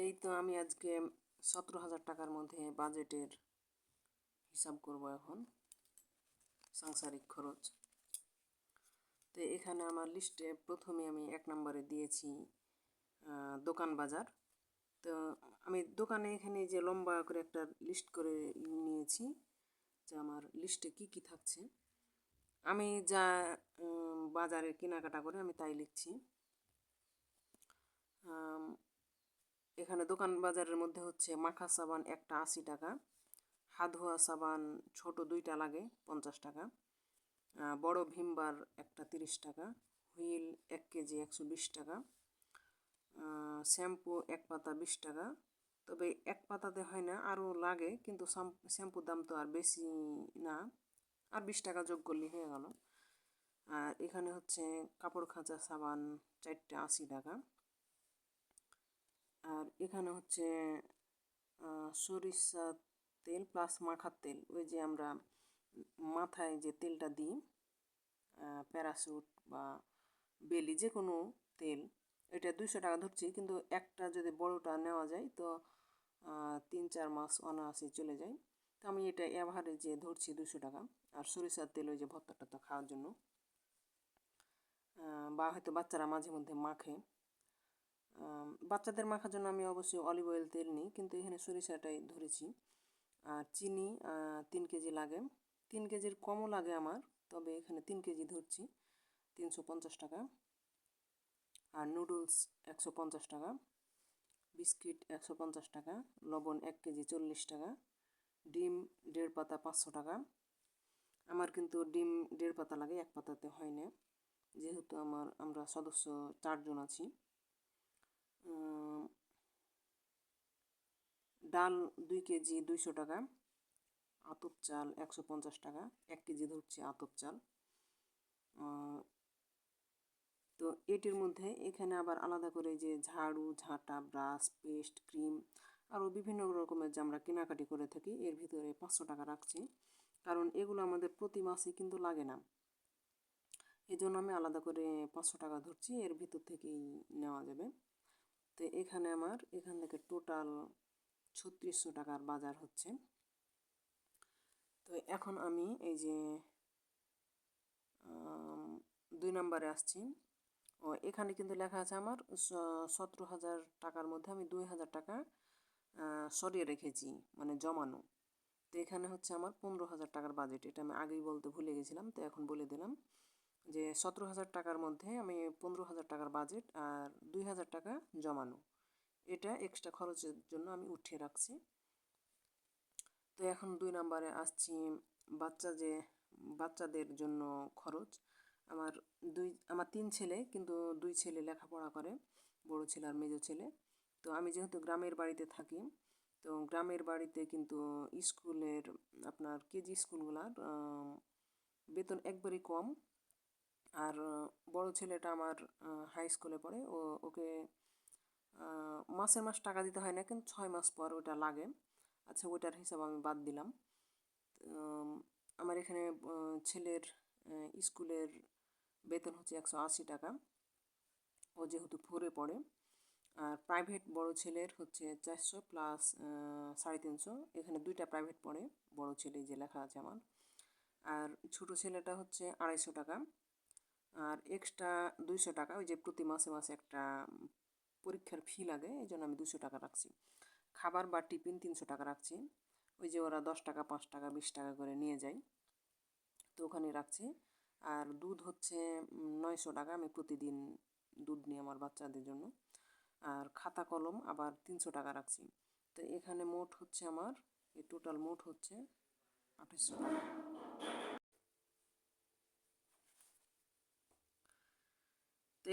এই তো আমি আজকে সতেরো হাজার টাকার মধ্যে বাজেটের হিসাব করব এখন, সাংসারিক খরচ। তো এখানে আমার লিস্টে প্রথমে আমি এক নম্বরে দিয়েছি দোকান বাজার। তো আমি দোকানে এখানে যে লম্বা করে একটা লিস্ট করে নিয়েছি যে আমার লিস্টে কি কি থাকছে। আমি যা বাজারে কেনাকাটা করে আমি তাই লিখছি। এখানে দোকান বাজারের মধ্যে হচ্ছে মাখা সাবান একটা আশি টাকা হাত ধোয়া সাবান ছোট দুইটা লাগে পঞ্চাশ টাকা বড় ভিমবার একটা তিরিশ টাকা, হুইল এক কেজি একশো বিশ টাকা শ্যাম্পু এক পাতা বিশ টাকা। তবে এক পাতাতে হয় না, আরও লাগে কিন্তু শ্যাম্পুর দাম তো আর বেশি না, আর বিশ টাকা যোগ করলে হয়ে গেল। আর এখানে হচ্ছে কাপড় খাঁচা সাবান চারটে আশি টাকা। আর এখানে হচ্ছে সরিষা তেল প্লাস মাখার তেল। ওই যে আমরা মাথায় যে তেলটা দিই প্যারাশুট বা বেলি যে কোনো তেল, এটা দুইশো টাকা ধরছি। কিন্তু একটা যদি বড়টা নেওয়া যায়, তো তিন চার মাস অনায়াসে চলে যায়। তো আমি এটা অ্যাভারেজে ধরছি দুশো টাকা। আর সরিষার তেল, ওই যে ভর্তা টত্তা খাওয়ার জন্য। বা হয়তো বাচ্চারা মাঝে মধ্যে মাখে। বাচ্চাদের মাখার জন্য আমি অবশ্যই অলিভ অয়েল তেল নিই, কিন্তু এখানে সরিষাটাই ধরেছি। আর চিনি তিন কেজি লাগে। তিন কেজির কমও লাগে আমার, তবে এখানে তিন কেজি ধরছি, তিনশো পঞ্চাশ টাকা। আর নুডলস একশো পঞ্চাশ টাকা, বিস্কিট একশো পঞ্চাশ টাকা, লবণ এক কেজি চল্লিশ টাকা, ডিম দেড় পাতা পাঁচশো টাকা। আমার কিন্তু ডিম দেড় পাতা লাগে, এক পাতাতে হয় না। যেহেতু আমার, আমরা সদস্য চারজন আছি। ডাল দুই কেজি দুইশো টাকা, আতপ চাল একশো পঞ্চাশ টাকা, এক কেজি ধরছি আতপ চাল। তো এটির মধ্যে এখানে আবার আলাদা করে যে ঝাড়ু, ঝাঁটা, ব্রাশ, পেস্ট, ক্রিম আরও বিভিন্ন রকমের যে আমরা কেনাকাটি করে থাকি, এর ভিতরে পাঁচশো টাকা রাখছি। কারণ এগুলো আমাদের প্রতি মাসে কিন্তু লাগে না। এই জন্য আমি আলাদা করে পাঁচশো টাকা ধরছি, এর ভিতর থেকেই নেওয়া যাবে। তো এখানে আমার, এখান থেকে টোটাল ছত্রিশশো টাকার বাজার হচ্ছে। তো এখন আমি এই যে দুই নম্বরে আসছি। ও এখানে কিন্তু লেখা আছে আমার সতেরো হাজার টাকার মধ্যে আমি দুই হাজার টাকা সরিয়ে রেখেছি মানে জমানো। তো এখানে হচ্ছে আমার পনেরো হাজার টাকার বাজেট এটা আমি আগেই বলতে ভুলে গেছিলাম, তো এখন বলে দিলাম। যে সতেরো হাজার টাকার মধ্যে আমি পনেরো হাজার টাকার বাজেট আর দুই হাজার টাকা জমানো। এটা এক্সট্রা খরচের জন্য আমি উঠিয়ে রাখছি। তো এখন দুই নম্বরে আসছি বাচ্চা যে, বাচ্চাদের জন্য খরচ। আমার দুই, আমার তিন ছেলে কিন্তু দুই ছেলে লেখাপড়া করে, বড় ছেলে আর মেজো ছেলে। তো আমি যেহেতু গ্রামের বাড়িতে থাকি, তো গ্রামের বাড়িতে কিন্তু স্কুলের আপনার কেজি স্কুলগুলার বেতন একবারই কম। আর বড় ছেলেটা আমার হাই স্কুলে পড়ে। ও, ওকে মাসের মাস টাকা দিতে হয় না, কিন্তু ছয় মাস পর ওটা লাগে। আচ্ছা ওইটার হিসাব আমি বাদ দিলাম। আমার এখানে ছেলের স্কুলের বেতন হচ্ছে একশো আশি টাকা। ও যেহেতু ফোরে পড়ে, আর প্রাইভেট বড় ছেলের হচ্ছে চারশো প্লাস সাড়ে তিনশো। এখানে দুইটা প্রাইভেট পড়ে, বড় ছেলে যে লেখা আছে আমার। আর ছোটো ছেলেটা হচ্ছে আড়াইশো টাকা। আর এক্সট্রা দুইশো টাকা, ওই যে প্রতি মাসে মাসে একটা পরীক্ষার ফি লাগে এই জন্য আমি দুশো টাকা রাখছি। খাবার বা টিফিন তিনশো টাকা রাখছি। ওই যে ওরা দশ টাকা, পাঁচ টাকা, বিশ টাকা করে নিয়ে যায়। তো ওখানে রাখছি। আর দুধ হচ্ছে নয়শো টাকা, আমি প্রতিদিন দুধ নিই আমার বাচ্চাদের জন্য। আর খাতা কলম আবার তিনশো টাকা রাখছি। তো এখানে মোট হচ্ছে আমার, এই টোটাল মোট হচ্ছে আঠাশশো টাকা।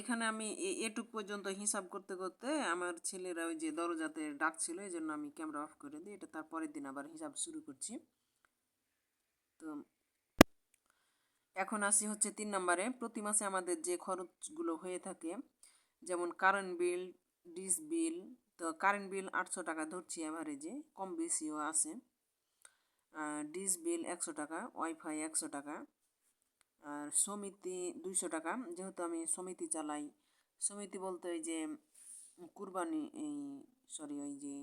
এখানে আমি এটুক পর্যন্ত হিসাব করতে করতে আমার ছেলেরা ওই যে দরজাতে ডাকছিল এই জন্য আমি ক্যামেরা অফ করে দিই। এটা তারপরের দিন আবার হিসাব শুরু করছি। তো এখন আসি হচ্ছে তিন নম্বরে। প্রতি মাসে আমাদের যে খরচগুলো হয়ে থাকে, যেমন কারেন্ট বিল ডিস বিল তো কারেন্ট বিল আটশো টাকা ধরছি অ্যাভারেজে কম বেশিও আছে। ডিস বিল একশো টাকা ওয়াইফাই একশো টাকা। আর সমিতি দুইশো টাকা। যেহেতু আমি সমিতি চালাই, সমিতি বলতে ওই যে কুরবানি, এই সরি ওই যে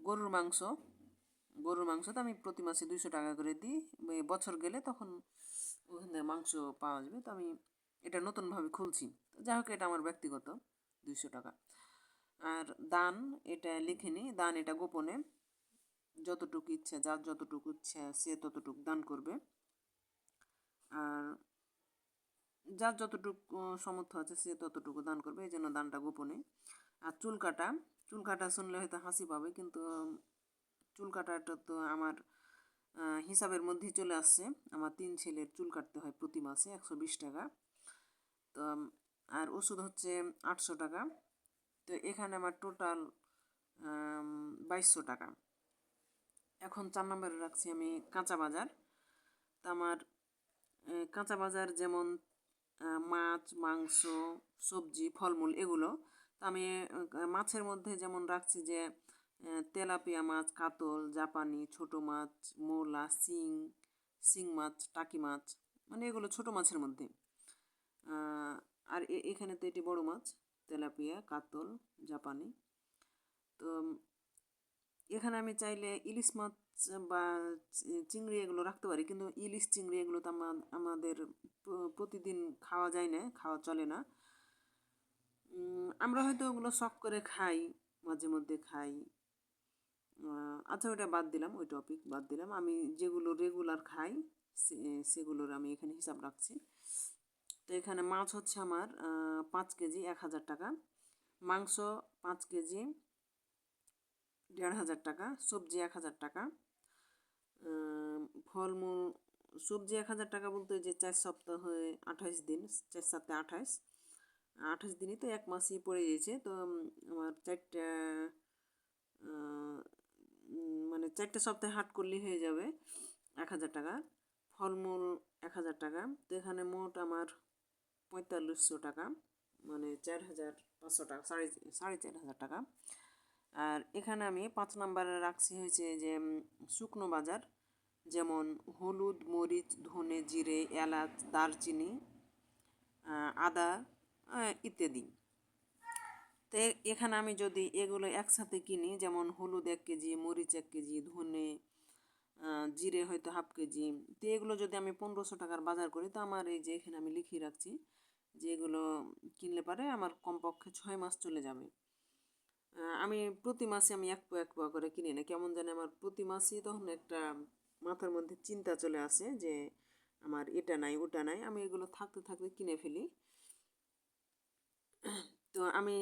গরুর মাংস গরুর মাংস তো আমি প্রতি মাসে দুইশো টাকা করে দিই। বছর গেলে তখন ওখান মাংস পাওয়া যাবে। তো আমি এটা নতুনভাবে খুলছি। যাই হোক, এটা আমার ব্যক্তিগত দুইশো টাকা। আর দান, এটা লিখে নিই দান এটা গোপনে। যতটুকু ইচ্ছা, যার যতটুকু ইচ্ছা সে ততটুকু দান করবে। আর যার যতটুকু সমর্থ আছে সে ততটুকু দান করবে, এই জন্য দানটা গোপনে। আর চুল কাটা চুল কাটা শুনলে হয়তো হাসি পাবে, কিন্তু চুল কাটাটা তো আমার হিসাবের মধ্যেই চলে আসছে। আমার তিন ছেলের চুল কাটতে হয় প্রতি মাসে একশো বিশ টাকা। তো আর ওষুধ হচ্ছে আটশো টাকা। তো এখানে আমার টোটাল বাইশশো টাকা। এখন চার নম্বরে রাখছি আমি কাঁচা বাজার। তা আমার কাঁচা বাজার যেমন মাছ, মাংস, সবজি, ফলমূল এগুলো। তো আমি মাছের মধ্যে যেমন রাখছি যে তেলাপিয়া মাছ, কাতল, জাপানি, ছোট মাছ, মোলা, শিং শিং মাছ, টাকি মাছ মানে এগুলো ছোট মাছের মধ্যে। আর এখানে তো এটি বড় মাছ, তেলাপিয়া, কাতল, জাপানি। তো, এখানে আমি চাইলে ইলিশ মাছ বা চিংড়ি এগুলো রাখতে পারি। কিন্তু ইলিশ চিংড়ি এগুলো তো আমাদের প্রতিদিন খাওয়া যায় না, খাওয়া চলে না। আমরা হয়তো ওগুলো শখ করে খাই, মাঝে মধ্যে খাই। আচ্ছা ওটা বাদ দিলাম, ওই টপিক বাদ দিলাম। আমি যেগুলো রেগুলার খাই সেগুলোর আমি এখানে হিসাব রাখছি। তো এখানে মাছ হচ্ছে আমার পাঁচ কেজি, এক হাজার টাকা। মাংস পাঁচ কেজি দেড় হাজার টাকা, সবজি এক হাজার টাকা। ফলমূল, সবজি এক হাজার টাকা বলতে যে চার সপ্তাহ আঠাশ দিন, চার সপ্তাহে আঠাশ আঠাশ দিনই তো এক মাসই পড়ে গিয়েছে তো আমার চারটা মানে চারটে সপ্তাহে হাট করলেই হয়ে যাবে এক হাজার টাকা। ফলমূল এক হাজার টাকা, তো এখানে মোট আমার পঁয়তাল্লিশশো টাকা মানে চার হাজার পাঁচশো টাকা, সাড়ে সাড়ে চার হাজার টাকা। আর এখানে আমি পাঁচ নাম্বারে রাখছি হয়েছে যে শুকনো বাজার, যেমন হলুদ, মরিচ, ধনে, জিরে, এলাচ, দারচিনি আদা ইত্যাদি। তো এখানে আমি যদি এগুলো একসাথে কিনি, যেমন হলুদ এক কেজি, মরিচ এক কেজি, ধনে জিরে হয়তো হাফ কেজি, তো এগুলো যদি আমি পনেরোশো টাকার বাজার করি, তো আমার এই যে এখানে আমি লিখিয়ে রাখছি যে এগুলো কিনলে পারে আমার কমপক্ষে ছয় মাস চলে যাবে। আমি প্রতি মাসে আমি এক পো এক পো করে কিনি না। কেমন জানি আমার প্রতি মাসেই তখন একটা মাথার মধ্যে চিন্তা চলে আসে যে আমার এটা নাই, ওটা নাই। আমি এগুলো থাকতে থাকতে কিনে ফেলি। তো আমি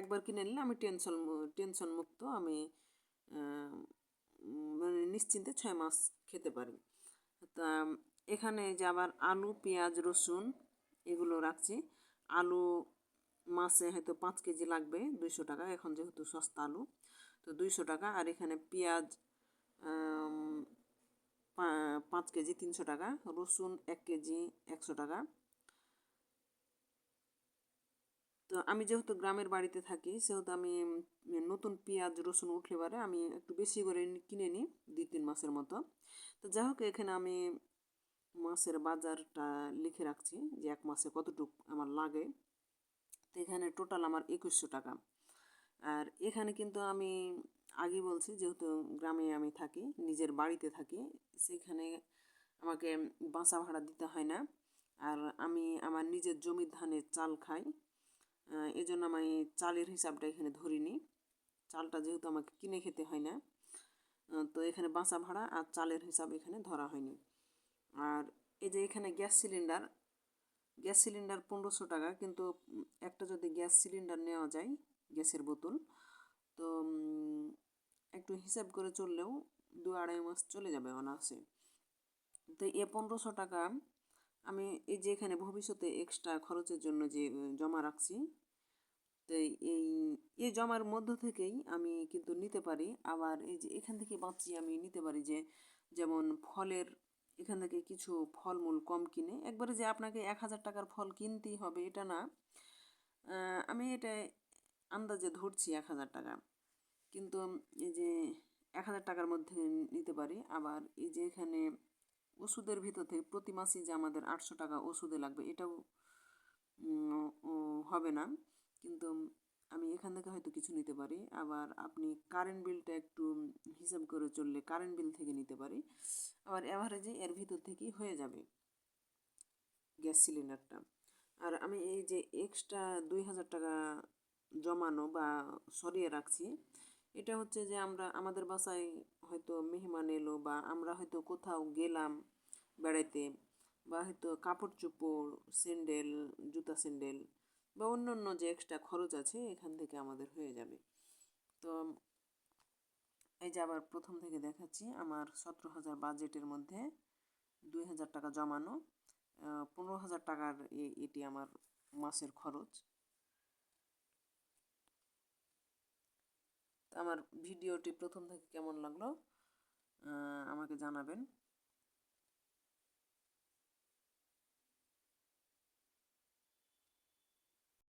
একবার কিনে নিলে আমি টেনশন টেনশন মুক্ত। আমি মানে নিশ্চিন্তে ছয় মাস খেতে পারি। তা এখানে যে আবার আলু, পেঁয়াজ, রসুন এগুলো রাখছি। আলু মাসে হয়তো পাঁচ কেজি লাগবে, দুইশো টাকা, এখন যেহেতু সস্তা আলু, তো দুইশো টাকা। আর এখানে পেঁয়াজ পাঁচ কেজি তিনশো টাকা, রসুন এক কেজি একশো টাকা। তো আমি যেহেতু গ্রামের বাড়িতে থাকি, সেহেতু আমি নতুন পেঁয়াজ, রসুন উঠলে পারে আমি একটু বেশি করে কিনে নিই, দুই তিন মাসের মতো। তো যাই হোক, এখানে আমি মাসের বাজারটা লিখে রাখছি যে এক মাসে কতটুকু আমার লাগে। তো এখানে টোটাল আমার একুশশো টাকা। আর এখানে কিন্তু আমি আগে বলছি, যেহেতু গ্রামে আমি থাকি, নিজের বাড়িতে থাকি, সেখানে আমাকে বাসা ভাড়া দিতে হয় না। আর আমি আমার নিজের জমির ধানের চাল খাই। এই জন্য আমি চালের হিসাবটা এখানে ধরিনি। চালটা যেহেতু আমাকে কিনে খেতে হয় না তো এখানে বাসা ভাড়া আর চালের হিসাব এখানে ধরা হয়নি। আর এই যে এখানে গ্যাস সিলিন্ডার গ্যাস সিলিন্ডার পনেরোশো টাকা, কিন্তু একটা যদি গ্যাস সিলিন্ডার নেওয়া যায়, গ্যাসের বোতল, তো একটু হিসাব করে চললেও দু আড়াই মাস চলে যাবে অনায়াসে। তো এ পনেরোশো টাকা আমি এই যে এখানে ভবিষ্যতে এক্সট্রা খরচের জন্য যে জমা রাখছি, তো এই এই জমার মধ্য থেকেই আমি কিন্তু নিতে পারি। আবার এই যে এখান থেকে বাঁচিয়ে আমি নিতে পারি যে, যেমন ফলের এখান থেকে কিছু ফলমূল কম কিনে, একবারে যে আপনাকে এক হাজার টাকার ফল কিনতেই হবে, এটা না। আমি এটা আন্দাজে ধরছি এক হাজার টাকা। কিন্তু এই যে এক হাজার টাকার মধ্যে নিতে পারি, আবার এই যে এখানে ওষুধের ভিতর থেকে প্রতি মাসে যে আমাদের আটশো টাকা ওষুধে লাগবে, এটাও হবে না। কিন্তু আমি এখান থেকে হয়তো কিছু নিতে পারি। আবার আপনি কারেন্ট বিলটা একটু হিসাব করে চললে কারেন্ট বিল থেকে নিতে পারি। আবার অ্যাভারেজে এর ভিতর থেকেই হয়ে যাবে গ্যাস সিলিন্ডারটা আর আমি এই যে এক্সট্রা দুই হাজার টাকা জমানো বা সরিয়ে রাখছি, এটা হচ্ছে যে আমরা, আমাদের বাসায় হয়তো মেহমান এলো বা আমরা হয়তো কোথাও গেলাম বেড়াইতে বা হয়তো কাপড় চোপড় স্যান্ডেল জুতা স্যান্ডেল বা অন্য অন্য যে এক্সট্রা খরচ আছে এখান থেকে আমাদের হয়ে যাবে। তো এই যে আবার প্রথম থেকে দেখাচ্ছি, আমার সতেরো হাজার বাজেটের মধ্যে দুই হাজার টাকা জমানো পনেরো হাজার টাকার এটি আমার মাসের খরচ। আমার ভিডিওটি প্রথম থেকে কেমন লাগল আমাকে জানাবেন।